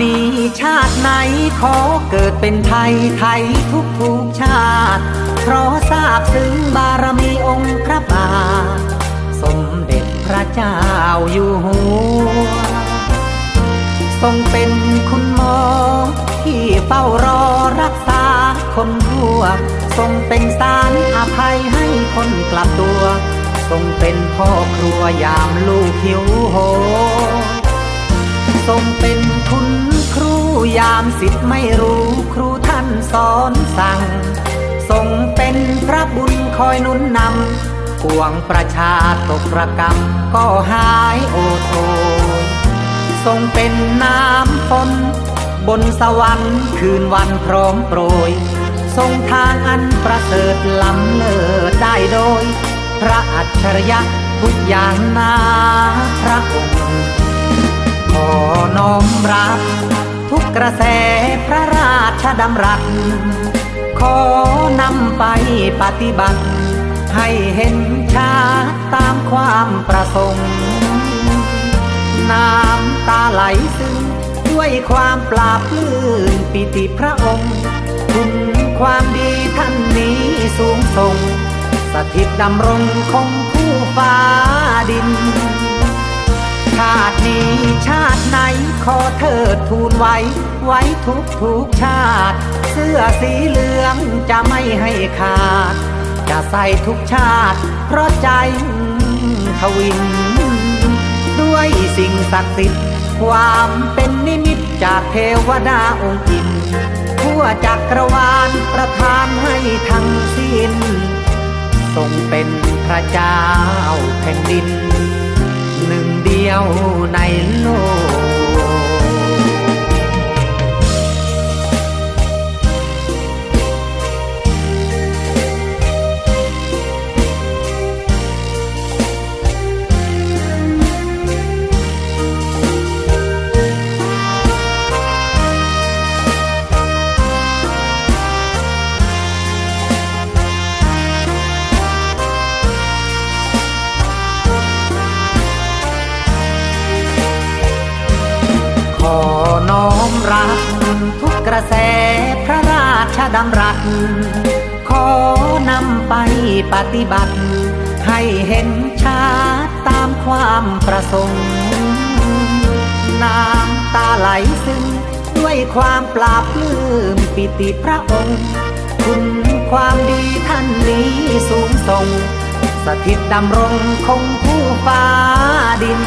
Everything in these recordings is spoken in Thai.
มีชาติไหนขอเกิดเป็นไทยไทยทุกทุกชาติ เพราะทราบซึ้งบารมีองค์พระบาทสมเด็จพระเจ้าอยู่หัว ทรงเป็นคุณหมอ ที่เฝ้ารอรักษาคนทั่ว ทรงเป็นสารอภัยให้คนกลับตัว ทรงเป็นพ่อครัวยามลูกหิวโหย ทรงเป็นคุณครูยามสิทธิ์ไม่รู้ครูท่านสอนสั่ง ทรงเป็นพระบุญคอยนุนนำปวงประชาตกระกรรมก็หายโอโททรงเป็นน้ำฝนบนสวรรค์คืนวันพร้อมโปรย ทรงทางอันประเสริฐล้ำเลิศได้โดย พระอัจฉริยะทุกอย่างนาพระองค์ น้อมรับ ทุกกระแสพระราชดำรัส ขอนำไปปฏิบัติ ให้เห็นชาติตามความประสงค์น้ำตาไหลซึ้งด้วยความปราบปลื้มปิติพระองค์ คุณความดีท่านนี้สูงส่ง สถิตดำรงคงคู่ฟ้าดิน นี้ชาติไหนขอเทิดทูนไว้ ไว้ทุกทุกชาติ เสื้อสีเหลืองจะไม่ให้ขาด จะใส่ทุกชาติ เพราะใจทวิน ด้วยสิ่งศักดิ์สิทธิ์ความเป็นนิมิตจากเทวดาองค์อินทั่วจักรวาลประทานให้ทั้งสิ้นทรงเป็นพระเจ้าแผ่นดิน หนึ่งเดียวในโลก รับทุกกระแสพระราชดำรัส ขอนำไปปฏิบัติ ให้เห็นชาติตามความประสงค์ น้ำตาไหลซึ้งด้วยความปราบลื้มปิติพระองค์ คุณความดีท่านนี้สูงส่ง สถิตดำรงคงคู่ฟ้าดิน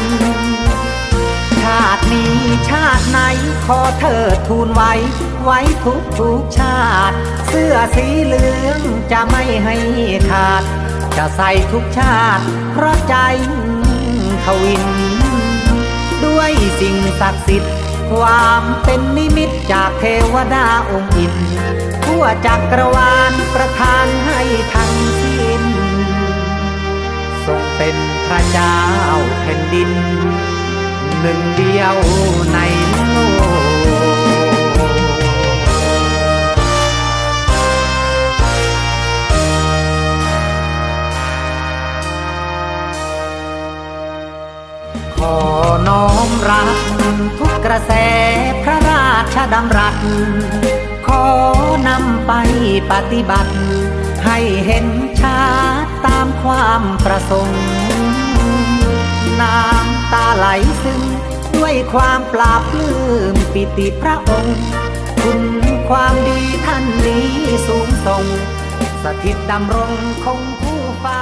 าตินี้ชาติไหนขอเธอทูลไว้ ไว้ทุกทุกชาติ เสื้อสีเหลืองจะไม่ให้ขาด จะใส่ทุกชาติ เพราะใจทวิน ด้วยสิ่งศักดิ์สิทธิ์ ความเป็นนิมิตจากเทวดาองค์อินทั่วจักรวาลประทานให้ทั้งสิ้นทรงเป็นพระเจ้าแผ่นดิน หนึ่งเดียวในโลกขอน้อมรับทุกกระแสพระราชดำรัส ขอนำไปปฏิบัติ ให้เห็นชาติตามความประสงค์น้ำตาไหลซึ้งด้วยความปราบปลื้มปิติพระองค์ คุณความดีท่านนี้สูงส่ง สถิตดำรงคงคู่ฟ้า